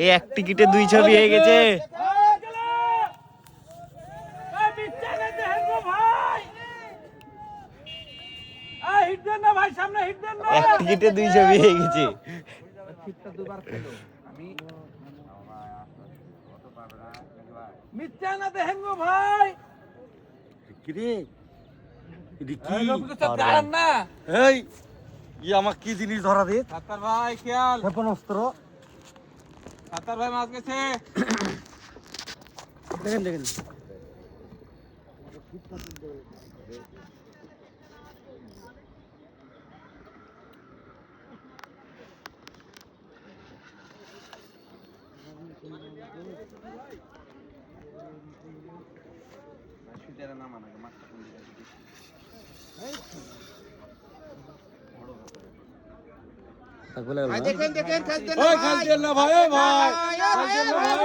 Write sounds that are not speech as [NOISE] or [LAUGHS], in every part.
এই এক টিকিটে দুই ছবি হয়ে গেছে। এক টিকিটে দুই ছবি হয়ে গেছে। মিথ্যা না দেখেন গো ভাই কিরে এটি কি? দাঁড়ান না। এই ই আমাকে কি জিনিস ধরা দে? সাত্তার ভাই খেয়াল। ক্ষেপণাস্ত্র। সাত্তার ভাই মাছ গেছে। দেখেন দেখেন। দেখেন দেখেন খেলতে ওই খেলছেন না ভাই ওই ভাই। খেলছেন না ভাই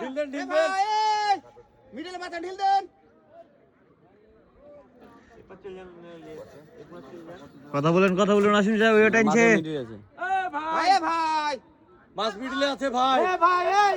ঢিল দেন ঢিল দেন। মিডলে মাথা ঢিল দেন। কথা বলেন কথা বলুন আসুন সাহেব টানছে ভাই ভাই। মাছ মিডলে আছে ভাই। ভাই এই।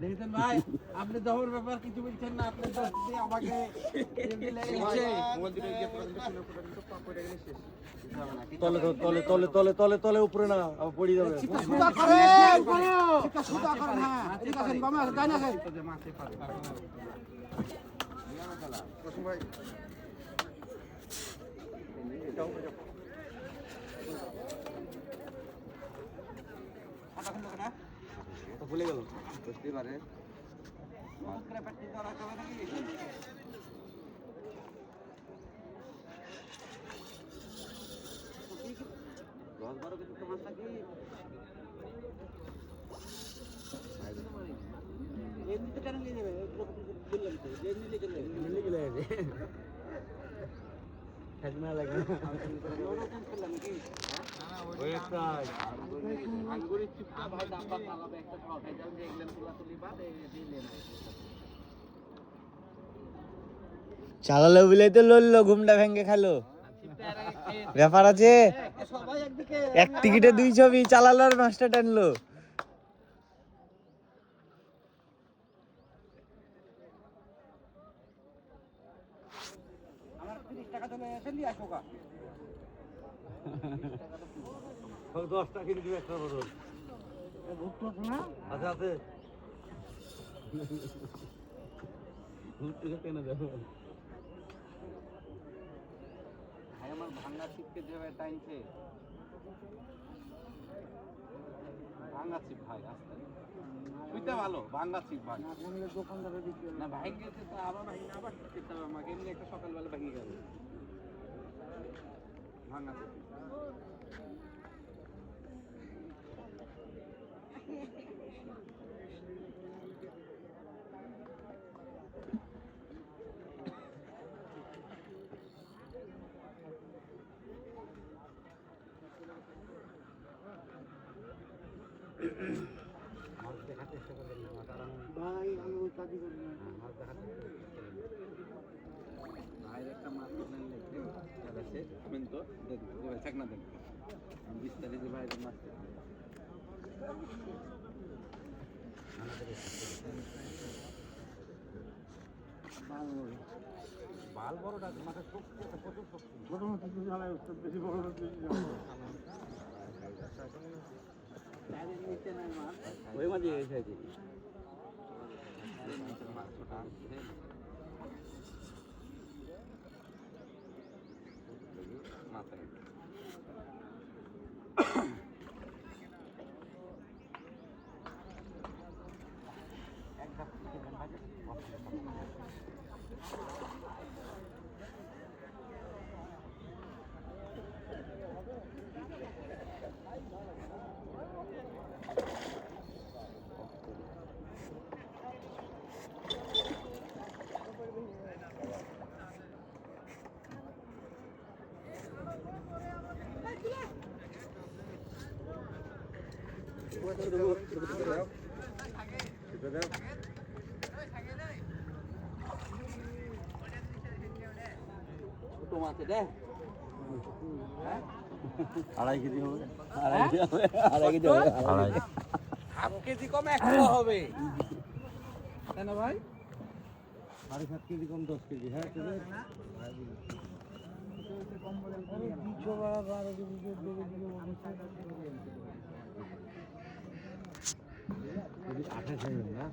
দেখেছেন ভাই আপনি দহর ব্যাপার কিছু বলছেন না আপনি আমাকে এমনি লেগে গেছে। তলে তলে তলে তলে তলে তলে উপরে না আবার পড়ে যাবে করেন এটা সুদা করেন হ্যাঁ এদিকে আসেন বামে আসেন ডাইনে আসেন ভুলে গেল আঙ্গুরের চিপটা ভাই ডাব্বা মাছ একটা না চালালো বলে তো লড়লো, ঘুমটা ভেঙে খালো। ব্যাপার আছে? এক টিকিটে দুই ছবি, চালালো আর মাস্টার টানলো আমার 30 টাকা দেবে এসে নিয়ে আসো গা [LAUGHS] দশটা কিনে দিবে একটা বদল ভুট্টো আছে না? আচ্ছা আছে। ভাই আমার ভাঙ্গা চিপকে যেভাবে টাইনছে ভাঙ্গা চিপ ভাই আস্তে। বুঝতে ভালো ভাঙ্গা চিপ ভাই। দোকানদারে বিক্রি না ভাই গেছে তো আবার ভাই আবার ঠিক হবে আমাকে। এমনি একটা সকালবেলা ভেঙে গেল। চিপ ভাই আমি ওই কাজই করি না ভাইয়ের একটা মাছ কিনে লেখে আছে আমিন তো দেন। বিস্তারিত ভাইয়ের মাছ বাল বড়টা মাথা শক্তি প্রচুর শক্তি। বেশি বড় ওই মাঝে এসে আছে আড়াই কেজি হবে আড়াই কেজি হবে, আড়াই কেজি হবে, আড়াই। হাফ কেজি কম এক হবে তাই না ভাই সাড়ে সাত কেজি কম দশ কেজি হ্যাঁ ঠিক আছে আঠাশ না